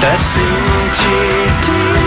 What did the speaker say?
แต่สิ่งที่ดี